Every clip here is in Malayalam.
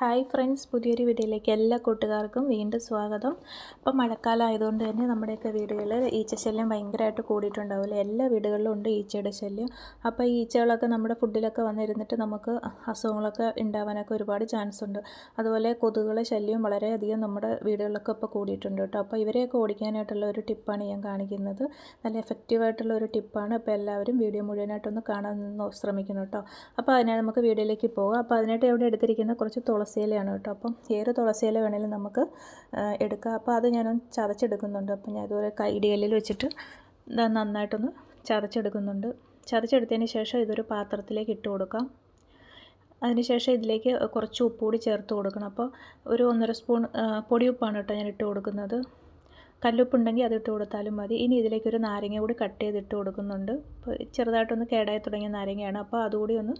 ഹായ് ഫ്രണ്ട്സ് പുതിയൊരു വീഡിയോയിലേക്ക് എല്ലാ കൂട്ടുകാർക്കും വീണ്ടും സ്വാഗതം. അപ്പോൾ മഴക്കാലം ആയതുകൊണ്ട് തന്നെ നമ്മുടെയൊക്കെ വീടുകളിൽ ഈച്ചശല്യം ഭയങ്കരമായിട്ട് കൂടിയിട്ടുണ്ടാവില്ല. എല്ലാ വീടുകളിലും ഉണ്ട് ഈച്ചയുടെ ശല്യം. അപ്പോൾ ഈ ഈച്ചകളൊക്കെ നമ്മുടെ ഫുഡിലൊക്കെ വന്നിരുന്നിട്ട് നമുക്ക് അസുഖങ്ങളൊക്കെ ഉണ്ടാവാനൊക്കെ ഒരുപാട് ചാൻസ് ഉണ്ട്. അതുപോലെ കൊതുകുകളെ ശല്യം വളരെയധികം നമ്മുടെ വീടുകളിലൊക്കെ ഇപ്പോൾ കൂടിയിട്ടുണ്ട് കേട്ടോ. അപ്പോൾ ഇവരെയൊക്കെ ഓടിക്കാനായിട്ടുള്ള ഒരു ടിപ്പാണ് ഞാൻ കാണിക്കുന്നത്. നല്ല എഫക്റ്റീവായിട്ടുള്ള ഒരു ടിപ്പാണ് അപ്പോൾ എല്ലാവരും വീഡിയോ മുഴുവനായിട്ടൊന്ന് കാണാൻ ശ്രമിക്കണം കേട്ടോ. അപ്പോൾ അതിനായി നമുക്ക് വീഡിയോയിലേക്ക് പോകാം. അപ്പോൾ അതിനായിട്ട് ഇവിടെ എടുത്തിരിക്കുന്ന കുറച്ച് തുളസി തുളസിയിലയാണ് കേട്ടോ. അപ്പം ഏത് തുളസിയില വേണമെങ്കിലും നമുക്ക് എടുക്കാം. അപ്പോൾ അത് ഞാനൊന്ന് ചതച്ചെടുക്കുന്നുണ്ട്. അപ്പം ഞാൻ ഇതുപോലെ കൈഡിയലിൽ വെച്ചിട്ട് നന്നായിട്ടൊന്ന് ചതച്ചെടുക്കുന്നുണ്ട്. ചതച്ചെടുത്തതിന് ശേഷം ഇതൊരു പാത്രത്തിലേക്ക് ഇട്ട് കൊടുക്കാം. അതിനുശേഷം ഇതിലേക്ക് കുറച്ച് ഉപ്പ് കൂടി ചേർത്ത് കൊടുക്കണം. അപ്പോൾ ഒരു ഒന്നര സ്പൂൺ പൊടിയുപ്പാണ് കേട്ടോ ഞാൻ ഇട്ട് കൊടുക്കുന്നത്. കല്ലുപ്പുണ്ടെങ്കിൽ അത് ഇട്ട് കൊടുത്താലും മതി. ഇനി ഇതിലേക്ക് ഒരു നാരങ്ങ കൂടി കട്ട് ചെയ്തിട്ട് കൊടുക്കുന്നുണ്ട്. ചെറുതായിട്ടൊന്ന് കേടായി തുടങ്ങിയ നാരങ്ങയാണ്. അപ്പോൾ അതുകൂടി ഒന്ന്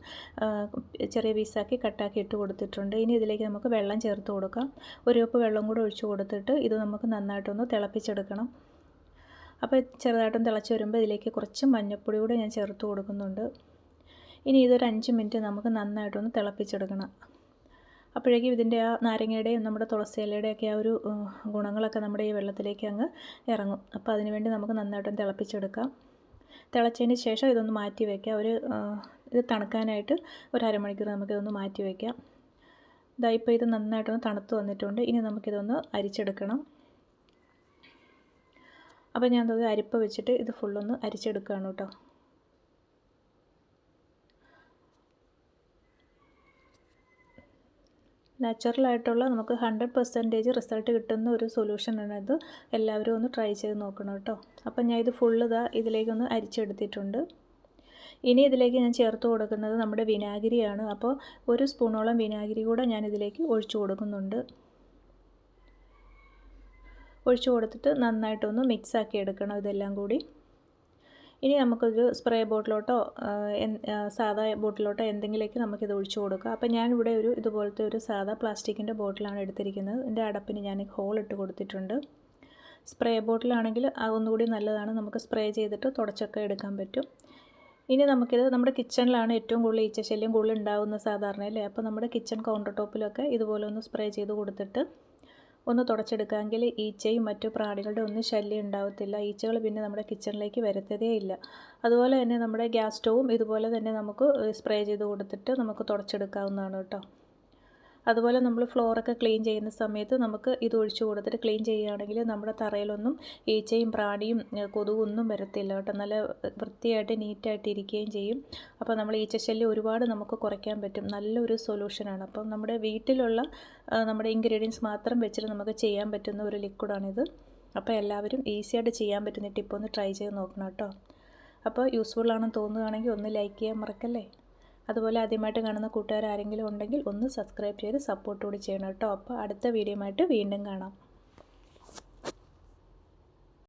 ചെറിയ പീസാക്കി കട്ടാക്കി ഇട്ട് കൊടുത്തിട്ടുണ്ട്. ഇനി ഇതിലേക്ക് നമുക്ക് വെള്ളം ചേർത്ത് കൊടുക്കാം. ഒരു കപ്പ് വെള്ളം കൂടി ഒഴിച്ച് കൊടുത്തിട്ട് ഇത് നമുക്ക് നന്നായിട്ടൊന്ന് തിളപ്പിച്ചെടുക്കണം. അപ്പോൾ ചെറുതായിട്ടൊന്ന് തിളച്ച് വരുമ്പോൾ ഇതിലേക്ക് കുറച്ച് മഞ്ഞൾപ്പൊടി കൂടി ഞാൻ ചേർത്ത് കൊടുക്കുന്നുണ്ട്. ഇനി ഇതൊരു അഞ്ച് മിനിറ്റ് നമുക്ക് നന്നായിട്ടൊന്ന് തിളപ്പിച്ചെടുക്കണം. അപ്പോഴേക്കും ഇതിന്റെ ആ നാരങ്ങയുടെയും നമ്മുടെ തുളസി ഇലയുടെയൊക്കെ ആ ഒരു ഗുണങ്ങളൊക്കെ നമ്മുടെ ഈ വെള്ളത്തിലേക്ക് അങ്ങ് ഇറങ്ങും. അപ്പോൾ അതിനുവേണ്ടി നമുക്ക് നന്നായിട്ടൊന്ന് തിളപ്പിച്ചെടുക്കാം. തിളച്ചതിന് ശേഷം ഇതൊന്ന് മാറ്റി വയ്ക്കാം ഒരു ഇത് തണുക്കാനായിട്ട് ഒരു അരമണിക്കൂർ നമുക്കിതൊന്ന് മാറ്റി വയ്ക്കാം ഇതാ ഇപ്പോൾ ഇത് നന്നായിട്ടൊന്ന് തണുത്ത് വന്നിട്ടുണ്ട്. ഇനി നമുക്കിതൊന്ന് അരിച്ചെടുക്കണം. അപ്പോൾ ഞാൻ അരിപ്പ് വെച്ചിട്ട് ഇത് ഫുള്ളൊന്ന് അരിച്ചെടുക്കുകയാണ് കേട്ടോ. നാച്ചുറലായിട്ടുള്ള നമുക്ക് ഹൺഡ്രഡ് പെർസെന്റേജ് റിസൾട്ട് കിട്ടുന്ന ഒരു സൊല്യൂഷനാണ് ഇത്. എല്ലാവരും ഒന്ന് ട്രൈ ചെയ്ത് നോക്കണം കേട്ടോ. അപ്പം ഞാൻ ഇത് ഫുള്ള് ഇതാ ഇതിലേക്കൊന്ന് അരിച്ചെടുത്തിട്ടുണ്ട്. ഇനി ഇതിലേക്ക് ഞാൻ ചേർത്ത് കൊടുക്കുന്നത് നമ്മുടെ വിനാഗിരിയാണ്. അപ്പോൾ ഒരു സ്പൂണോളം വിനാഗിരി കൂടെ ഞാൻ ഇതിലേക്ക് ഒഴിച്ചു കൊടുക്കുന്നുണ്ട്. ഒഴിച്ചു കൊടുത്തിട്ട് നന്നായിട്ടൊന്ന് മിക്സ് ആക്കി എടുക്കണം ഇതെല്ലാം കൂടി. ഇനി നമുക്കൊരു സ്പ്രേ ബോട്ടിലോട്ടോ സാധാ ബോട്ടിലോട്ടോ എന്തെങ്കിലുമൊക്കെ നമുക്കിത് ഒഴിച്ചു കൊടുക്കാം. അപ്പോൾ ഞാനിവിടെ ഒരു ഇതുപോലത്തെ ഒരു സാധാ പ്ലാസ്റ്റിക്കിന്റെ ബോട്ടിലാണ് എടുത്തിരിക്കുന്നത്. എന്റെ അടപ്പിന് ഞാൻ ഹോൾ ഇട്ട് കൊടുത്തിട്ടുണ്ട്. സ്പ്രേ ബോട്ടിലാണെങ്കിൽ അതൊന്നുകൂടി നല്ലതാണ്. നമുക്ക് സ്പ്രേ ചെയ്തിട്ട് തുടച്ചൊക്കെ എടുക്കാൻ പറ്റും. ഇനി നമുക്കിത് നമ്മുടെ കിച്ചണിലാണ് ഏറ്റവും കൂടുതൽ ഈച്ചശല്യം കൂടുതൽ ഉണ്ടാകുന്ന സാധാരണ അല്ലേ? അപ്പോൾ നമ്മുടെ കിച്ചൺ കൗണ്ടർ ടോപ്പിലൊക്കെ ഇതുപോലെ ഒന്ന് സ്പ്രേ ചെയ്ത് കൊടുത്തിട്ട് ഒന്ന് തുടച്ചെടുക്കാമെങ്കിൽ ഈച്ചയും മറ്റു പ്രാണികളുടെ ഒന്നും ശല്യം ഉണ്ടാവത്തില്ല. ഈച്ചകൾ പിന്നെ നമ്മുടെ കിച്ചണിലേക്ക് വരത്തതേ ഇല്ല. അതുപോലെ തന്നെ നമ്മുടെ ഗ്യാസ് സ്റ്റൗവും ഇതുപോലെ തന്നെ നമുക്ക് സ്പ്രേ ചെയ്ത് കൊടുത്തിട്ട് നമുക്ക് തുടച്ചെടുക്കാവുന്നതാണ് കേട്ടോ. അതുപോലെ നമ്മൾ ഫ്ലോറൊക്കെ ക്ലീൻ ചെയ്യുന്ന സമയത്ത് നമുക്ക് ഇത് ഒഴിച്ചു കൊടുത്തിട്ട് ക്ലീൻ ചെയ്യുകയാണെങ്കിൽ നമ്മുടെ തറയിലൊന്നും ഈച്ചയും പ്രാണിയും കൊതുകൊന്നും വരത്തില്ല കേട്ടോ. നല്ല വൃത്തിയായിട്ട് നീറ്റായിട്ട് ഇരിക്കുകയും ചെയ്യും. അപ്പോൾ നമ്മൾ ഈച്ചശല്യം ഒരുപാട് നമുക്ക് കുറയ്ക്കാൻ പറ്റും. നല്ലൊരു സൊല്യൂഷനാണ് അപ്പം നമ്മുടെ വീട്ടിലുള്ള നമ്മുടെ ഇൻഗ്രീഡിയൻസ് മാത്രം വെച്ചിട്ട് നമുക്ക് ചെയ്യാൻ പറ്റുന്ന ഒരു ലിക്വിഡാണിത് അപ്പോൾ എല്ലാവരും ഈസിയായിട്ട് ചെയ്യാൻ പറ്റുന്ന ടിപ്പ് ഒന്ന് ട്രൈ ചെയ്ത് നോക്കണം കേട്ടോ. അപ്പോൾ യൂസ്ഫുൾ ആണെന്ന് തോന്നുകയാണെങ്കിൽ ഒന്ന് ലൈക്ക് ചെയ്യാൻ മറക്കല്ലേ? അതുപോലെ ആദ്യമായിട്ട് കാണുന്ന കൂട്ടുകാർ ആരെങ്കിലും ഉണ്ടെങ്കിൽ ഒന്ന് സബ്സ്ക്രൈബ് ചെയ്ത് സപ്പോർട്ട് കൂടി ചെയ്യണം കേട്ടോ. അപ്പോൾ അടുത്ത വീഡിയോ വീണ്ടും കാണാം.